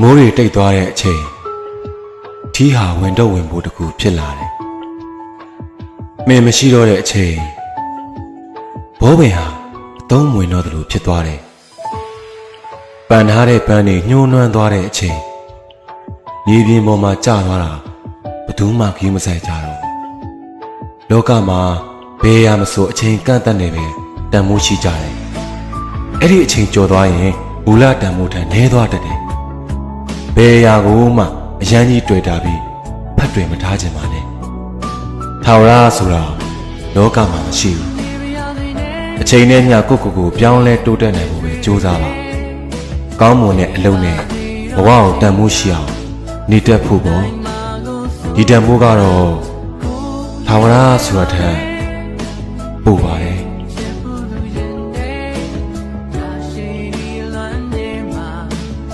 မိုးတွေတိတ်သွားတဲ့အချိန်ထီးဟာဝင်တော့ဝင်ဖို့တကူဖြစ်လာတယ်။မင်းမရှိတော့တဲ့အချိန်ဘောပင်ဟာအသုံးမဝင်တော့သလိုဖြစ်သွားတယ်။ပန်ထားတဲ့ပန်းတွေညှိုးနွမ်းသွားတဲ့အချိန်မြေပြင်ပေါ်မှာကျသွားတာဘယ်သူမှခီးမဆိုင်ကြတော့ဘူး။လောကမှာဘယ်ရာမဆိုအချိန်ကန့်တတ်နေပဲတန်မိုးရှိကြတယ်။အဲ့ဒီအချိန်ကျော်သွားရင်ဘူလတန်မိုးထန်နဲသွားတတ်တယ်။ ဘယ်အရာကိုမှအရန်ကြီးတွေ့တာပြီးဖတ်တွေ့မထားခြင်းပါနဲ့ထာဝရဆိုတာလောကမှာမရှိဘူးအချိန်နဲ့မျှကိုယ့်ကိုယ်ကိုပြောင်းလဲတိုးတက်နိုင်ဖို့ပဲကြိုးစားပါကောင်းမွန်တဲ့အလုပ်နဲ့ဘဝကိုတန်မိုးရှိအောင်နေတတ်ဖို့ပေါ့ဒီတန်မိုးကတော့ထာဝရဆိုတာထက်ပို့ပါတယ်